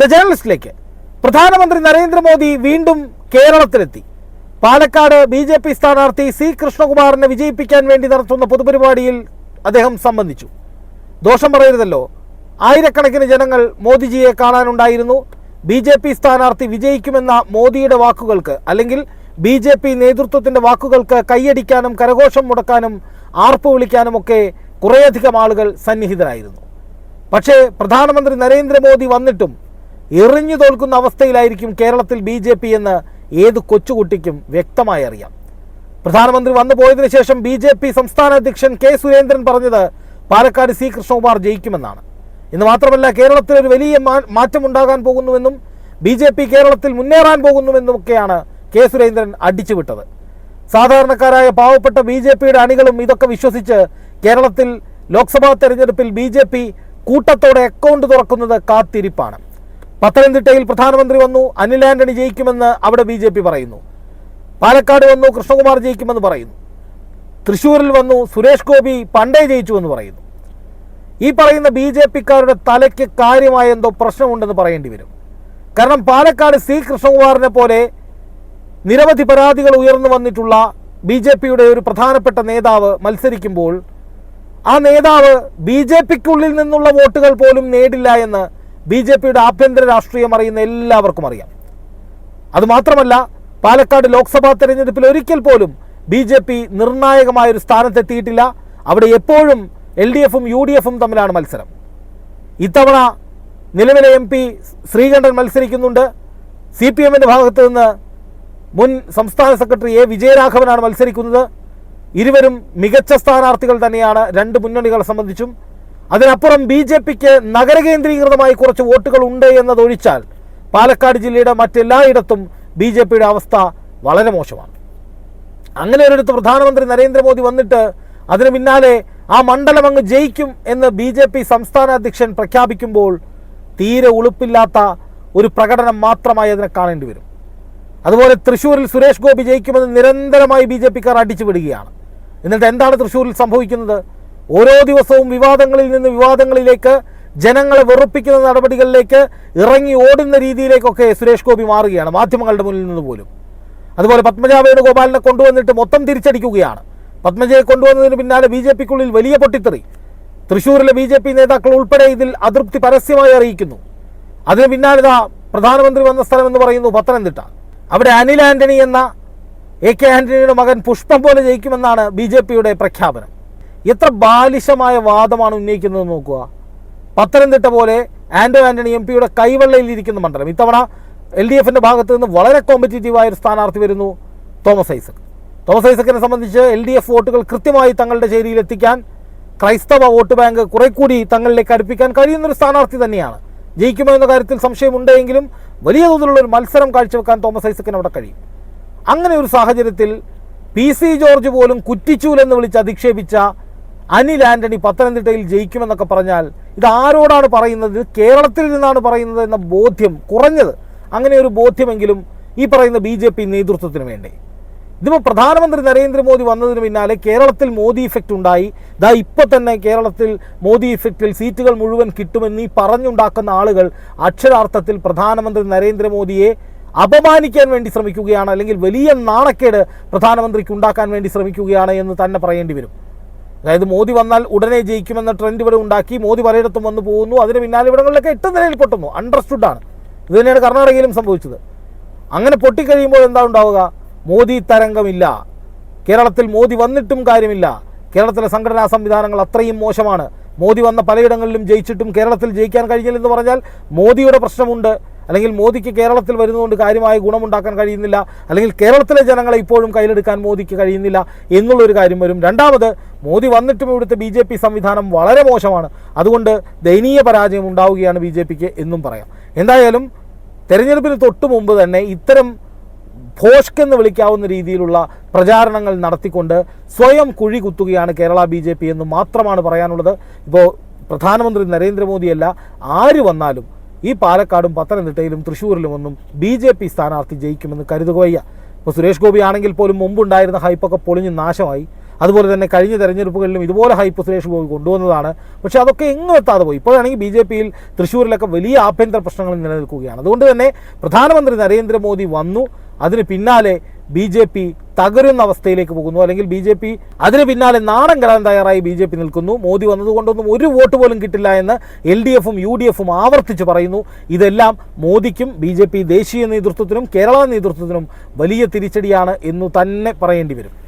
The ജേർണലിസ്റ്റിലേക്ക്. പ്രധാനമന്ത്രി നരേന്ദ്രമോദി വീണ്ടും കേരളത്തിലെത്തി. പാലക്കാട് ബി ജെ പി സ്ഥാനാർത്ഥി സി കൃഷ്ണകുമാറിനെ വിജയിപ്പിക്കാൻ വേണ്ടി നടത്തുന്ന പൊതുപരിപാടിയിൽ അദ്ദേഹം സംബന്ധിച്ചു. ദോഷം പറയരുതല്ലോ. ആയിരക്കണക്കിന് ജനങ്ങൾ മോദിജിയെ കാണാനുണ്ടായിരുന്നു. ബി ജെ പി സ്ഥാനാർത്ഥി വിജയിക്കുമെന്ന മോദിയുടെ വാക്കുകൾക്ക് അല്ലെങ്കിൽ ബി ജെ പി നേതൃത്വത്തിന്റെ വാക്കുകൾക്ക് കൈയടിക്കാനും കരഘോഷം മുടക്കാനും ആർപ്പ് വിളിക്കാനുമൊക്കെ കുറേയധികം ആളുകൾ സന്നിഹിതരായിരുന്നു. പക്ഷേ പ്രധാനമന്ത്രി നരേന്ദ്രമോദി വന്നിട്ടും എറിഞ്ഞു തോൽക്കുന്ന അവസ്ഥയിലായിരിക്കും കേരളത്തിൽ ബി ജെ പി എന്ന് ഏത് കൊച്ചുകുട്ടിക്കും വ്യക്തമായി അറിയാം. പ്രധാനമന്ത്രി വന്നു പോയതിനു ശേഷം ബി ജെ പി സംസ്ഥാന അധ്യക്ഷൻ കെ സുരേന്ദ്രൻ പറഞ്ഞത് പാലക്കാട് സി കൃഷ്ണകുമാർ ജയിക്കുമെന്നാണ്. ഇന്ന് മാത്രമല്ല കേരളത്തിൽ ഒരു വലിയ മാറ്റമുണ്ടാകാൻ പോകുന്നുവെന്നും ബി ജെ പി കേരളത്തിൽ മുന്നേറാൻ പോകുന്നുവെന്നുമൊക്കെയാണ് കെ സുരേന്ദ്രൻ അടിച്ചുവിട്ടത്. സാധാരണക്കാരായ പാവപ്പെട്ട ബി ജെ പിയുടെ അണികളും ഇതൊക്കെ വിശ്വസിച്ച് കേരളത്തിൽ ലോക്സഭാ തെരഞ്ഞെടുപ്പിൽ ബി ജെ പി കൂട്ടത്തോടെ അക്കൗണ്ട് തുറക്കുന്നത് കാത്തിരിപ്പാണ്. പത്തനംതിട്ടയിൽ പ്രധാനമന്ത്രി വന്നു അനിൽ ആന്റണി ജയിക്കുമെന്ന് അവിടെ ബി ജെ പി പറയുന്നു. പാലക്കാട് വന്നു കൃഷ്ണകുമാർ ജയിക്കുമെന്ന് പറയുന്നു. തൃശ്ശൂരിൽ വന്നു സുരേഷ് ഗോപി പണ്ടേ ജയിച്ചു എന്ന് പറയുന്നു. ഈ പറയുന്ന ബി ജെ പിക്കാരുടെ തലയ്ക്ക് കാര്യമായ എന്തോ പ്രശ്നമുണ്ടെന്ന് പറയേണ്ടി വരും. കാരണം പാലക്കാട് സി കൃഷ്ണകുമാറിനെ പോലെ നിരവധി പരാതികൾ ഉയർന്നു വന്നിട്ടുള്ള ബി ജെ പിയുടെ ഒരു പ്രധാനപ്പെട്ട നേതാവ് മത്സരിക്കുമ്പോൾ ആ നേതാവ് ബി ജെ പിക്കുള്ളിൽ നിന്നുള്ള വോട്ടുകൾ പോലും നേടില്ല എന്ന് ബി ജെ പിയുടെ ആഭ്യന്തര രാഷ്ട്രീയം അറിയുന്ന എല്ലാവർക്കും അറിയാം. അതുമാത്രമല്ല പാലക്കാട് ലോക്സഭാ തെരഞ്ഞെടുപ്പിൽ ഒരിക്കൽ പോലും ബി ജെ പി നിർണായകമായ ഒരു സ്ഥാനത്തെത്തിയിട്ടില്ല. അവിടെ എപ്പോഴും എൽ ഡി എഫും യു ഡി എഫും തമ്മിലാണ് മത്സരം. ഇത്തവണ നിലവിലെ എം പി ശ്രീകണ്ഠൻ മത്സരിക്കുന്നുണ്ട്. സി പി എമ്മിന്റെ ഭാഗത്ത് നിന്ന് മുൻ സംസ്ഥാന സെക്രട്ടറി എ വിജയരാഘവനാണ് മത്സരിക്കുന്നത്. ഇരുവരും മികച്ച സ്ഥാനാർത്ഥികൾ തന്നെയാണ് രണ്ട് മുന്നണികളെ സംബന്ധിച്ചും. അതിനപ്പുറം ബി ജെ പിക്ക് നഗരകേന്ദ്രീകൃതമായി കുറച്ച് വോട്ടുകൾ ഉണ്ട് എന്നതൊഴിച്ചാൽ പാലക്കാട് ജില്ലയുടെ മറ്റെല്ലായിടത്തും ബി ജെ പിയുടെ അവസ്ഥ വളരെ മോശമാണ്. അങ്ങനെ ഒരിടത്ത് പ്രധാനമന്ത്രി നരേന്ദ്രമോദി വന്നിട്ട് അതിന് പിന്നാലെ ആ മണ്ഡലം അങ്ങ് ജയിക്കും എന്ന് ബി ജെ പി സംസ്ഥാന അധ്യക്ഷൻ പ്രഖ്യാപിക്കുമ്പോൾ തീരെ ഉളുപ്പില്ലാത്ത ഒരു പ്രകടനം മാത്രമായി അതിനെ കാണേണ്ടി വരും. അതുപോലെ തൃശ്ശൂരിൽ സുരേഷ് ഗോപി ജയിക്കുമെന്ന് നിരന്തരമായി ബി ജെ പിക്കാർ അടിച്ചു വിടുകയാണ് എന്നിട്ട് എന്താണ് തൃശ്ശൂരിൽ സംഭവിക്കുന്നത്? ഓരോ ദിവസവും വിവാദങ്ങളിൽ നിന്ന് വിവാദങ്ങളിലേക്ക് ജനങ്ങളെ വെറുപ്പിക്കുന്ന നടപടികളിലേക്ക് ഇറങ്ങി ഓടുന്ന രീതിയിലേക്കൊക്കെ സുരേഷ് ഗോപി മാറുകയാണ് മാധ്യമങ്ങളുടെ മുന്നിൽ നിന്ന് പോലും. അതുപോലെ പത്മജ വേണുഗോപാലിനെ കൊണ്ടുവന്നിട്ട് മൊത്തം തിരിച്ചടിക്കുകയാണ്. പത്മജയെ കൊണ്ടുവന്നതിന് പിന്നാലെ ബി ജെ പിക്കുള്ളിൽ വലിയ പൊട്ടിത്തെറി. തൃശ്ശൂരിലെ ബി ജെ പി നേതാക്കൾ ഉൾപ്പെടെ ഇതിൽ അതൃപ്തി പരസ്യമായി അറിയിക്കുന്നു. അതിന് പിന്നാലെ ഇതാ പ്രധാനമന്ത്രി വന്ന സ്ഥലം എന്ന് പറയുന്നു പത്തനംതിട്ട. അവിടെ അനിൽ ആന്റണി എന്ന എ കെ ആന്റണിയുടെ മകൻ പുഷ്പം പോലെ ജയിക്കുമെന്നാണ് ബി ജെ പിയുടെ പ്രഖ്യാപനം. എത്ര ബാലിശമായ വാദമാണ് ഉന്നയിക്കുന്നത് നോക്കുക. പത്തനംതിട്ട പോലെ ആന്റോ ആന്റണി എം പിയുടെ കൈവെള്ളയിലിരിക്കുന്ന മണ്ഡലം. ഇത്തവണ എൽ ഡി എഫിന്റെ ഭാഗത്ത് നിന്ന് വളരെ കോമ്പറ്റീറ്റീവായ ഒരു സ്ഥാനാർത്ഥി വരുന്നു തോമസ് ഐസക്. തോമസ് ഐസക്കിനെ സംബന്ധിച്ച് എൽ ഡി എഫ് വോട്ടുകൾ കൃത്യമായി തങ്ങളുടെ ചേരിയിൽ എത്തിക്കാൻ ക്രൈസ്തവ വോട്ട് ബാങ്ക് കുറെ കൂടി തങ്ങളിലേക്ക് അടുപ്പിക്കാൻ കഴിയുന്ന ഒരു സ്ഥാനാർത്ഥി തന്നെയാണ്. ജയിക്കുമോ എന്ന കാര്യത്തിൽ സംശയമുണ്ടെങ്കിലും വലിയ തോതിലുള്ള ഒരു മത്സരം കാഴ്ചവെക്കാൻ തോമസ് ഐസക്കിന് അവിടെ കഴിയും. അങ്ങനെ ഒരു സാഹചര്യത്തിൽ പി സി ജോർജ് പോലും കുറ്റിച്ചൂലെന്ന് വിളിച്ച് അധിക്ഷേപിച്ച അനിൽ ആന്റണി പത്തനംതിട്ടയിൽ ജയിക്കുമെന്നൊക്കെ പറഞ്ഞാൽ ഇത് ആരോടാണ് പറയുന്നത്? കേരളത്തിൽ നിന്നാണ് പറയുന്നത് എന്ന ബോധ്യം കുറഞ്ഞത്. അങ്ങനെ ഒരു ബോധ്യമെങ്കിലും ഈ പറയുന്ന ബി ജെ പി നേതൃത്വത്തിന് വേണ്ടി? ഇതിപ്പോൾ പ്രധാനമന്ത്രി നരേന്ദ്രമോദി വന്നതിന് പിന്നാലെ കേരളത്തിൽ മോദി ഇഫക്റ്റ് ഉണ്ടായി. ദാ ഇപ്പോൾ തന്നെ കേരളത്തിൽ മോദി ഇഫക്റ്റിൽ സീറ്റുകൾ മുഴുവൻ കിട്ടുമെന്ന് ഈ പറഞ്ഞുണ്ടാക്കുന്ന ആളുകൾ അക്ഷരാർത്ഥത്തിൽ പ്രധാനമന്ത്രി നരേന്ദ്രമോദിയെ അപമാനിക്കാൻ വേണ്ടി ശ്രമിക്കുകയാണ് അല്ലെങ്കിൽ വലിയ നാണക്കേട് പ്രധാനമന്ത്രിക്ക് ഉണ്ടാക്കാൻ വേണ്ടി ശ്രമിക്കുകയാണ് എന്ന് തന്നെ പറയേണ്ടി വരും. അതായത് മോദി വന്നാൽ ഉടനെ ജയിക്കുമെന്ന ട്രെൻഡ് ഇവിടെ ഉണ്ടാക്കി മോദി പലയിടത്തും വന്നു പോകുന്നു. അതിന് പിന്നാലെ ഇവിടങ്ങളിലൊക്കെ എട്ട് നിലയിൽ പൊട്ടുന്നു. അണ്ടർസ്റ്റുഡാണ് ഇത് തന്നെയാണ് കർണാടകയിലും സംഭവിച്ചത്. അങ്ങനെ പൊട്ടിക്കഴിയുമ്പോൾ എന്താ ഉണ്ടാവുക? മോദി തരംഗമില്ല. കേരളത്തിൽ മോദി വന്നിട്ടും കാര്യമില്ല. കേരളത്തിലെ സംഘടനാ സംവിധാനങ്ങൾ അത്രയും മോശമാണ്. മോദി വന്ന പലയിടങ്ങളിലും ജയിച്ചിട്ടും കേരളത്തിൽ ജയിക്കാൻ കഴിഞ്ഞില്ലെന്ന് പറഞ്ഞാൽ മോദിയുടെ പ്രശ്നമുണ്ട്. അല്ലെങ്കിൽ മോദിക്ക് കേരളത്തിൽ വരുന്നതുകൊണ്ട് കാര്യമായ ഗുണമുണ്ടാക്കാൻ കഴിയുന്നില്ല. അല്ലെങ്കിൽ കേരളത്തിലെ ജനങ്ങളെ ഇപ്പോഴും കയ്യിലെടുക്കാൻ മോദിക്ക് കഴിയുന്നില്ല എന്നുള്ളൊരു കാര്യം വരും. രണ്ടാമത് മോദി വന്നിട്ടും ഇവിടുത്തെ ബി ജെ പി സംവിധാനം വളരെ മോശമാണ്. അതുകൊണ്ട് ദയനീയ പരാജയം ഉണ്ടാവുകയാണ് ബി ജെ പിക്ക് എന്നും പറയാം. എന്തായാലും തെരഞ്ഞെടുപ്പിന് തൊട്ട് മുമ്പ് തന്നെ ഇത്തരം ഭോഷ്കെന്ന് വിളിക്കാവുന്ന രീതിയിലുള്ള പ്രചാരണങ്ങൾ നടത്തിക്കൊണ്ട് സ്വയം കുഴി കുത്തുകയാണ് കേരള ബി ജെ പി എന്ന് മാത്രമാണ് പറയാനുള്ളത്. ഇപ്പോൾ പ്രധാനമന്ത്രി നരേന്ദ്രമോദിയല്ല ആര് വന്നാലും ഈ പാലക്കാടും പത്തനംതിട്ടയിലും തൃശ്ശൂരിലും ഒന്നും ബി ജെ പി സ്ഥാനാർത്ഥി ജയിക്കുമെന്ന് കരുതുകയ്യ ഇപ്പോൾ സുരേഷ് ഗോപി ആണെങ്കിൽ പോലും മുമ്പുണ്ടായിരുന്ന ഹൈപ്പൊക്കെ പൊളിഞ്ഞ് നാശമായി. അതുപോലെ തന്നെ കഴിഞ്ഞ തെരഞ്ഞെടുപ്പുകളിലും ഇതുപോലെ ഹൈപ്പ് സുരേഷ് ഗോപി കൊണ്ടുവന്നതാണ്. പക്ഷേ അതൊക്കെ എങ്ങും എത്താതെ പോയി. ഇപ്പോഴാണെങ്കിൽ ബി ജെ പിയിൽ തൃശ്ശൂരിലൊക്കെ വലിയ ആഭ്യന്തര പ്രശ്നങ്ങൾ നിലനിൽക്കുകയാണ്. അതുകൊണ്ട് തന്നെ പ്രധാനമന്ത്രി നരേന്ദ്രമോദി വന്നു. അതിന് പിന്നാലെ ബി ജെ പി തകരുന്ന അവസ്ഥയിലേക്ക് പോകുന്നു. അല്ലെങ്കിൽ ബി ജെ പി അതിന് പിന്നാലെ നാണം കെടാൻ തയ്യാറായി ബി ജെ പി നിൽക്കുന്നു. മോദി വന്നതുകൊണ്ടൊന്നും ഒരു വോട്ട് പോലും കിട്ടില്ല എന്ന് എൽ ഡി എഫും യു ഡി എഫും ആവർത്തിച്ച് പറയുന്നു. ഇതെല്ലാം മോദിക്കും ബി ജെ പി ദേശീയ നേതൃത്വത്തിനും കേരള നേതൃത്വത്തിനും വലിയ തിരിച്ചടിയാണ് എന്നു തന്നെ പറയേണ്ടി വരും.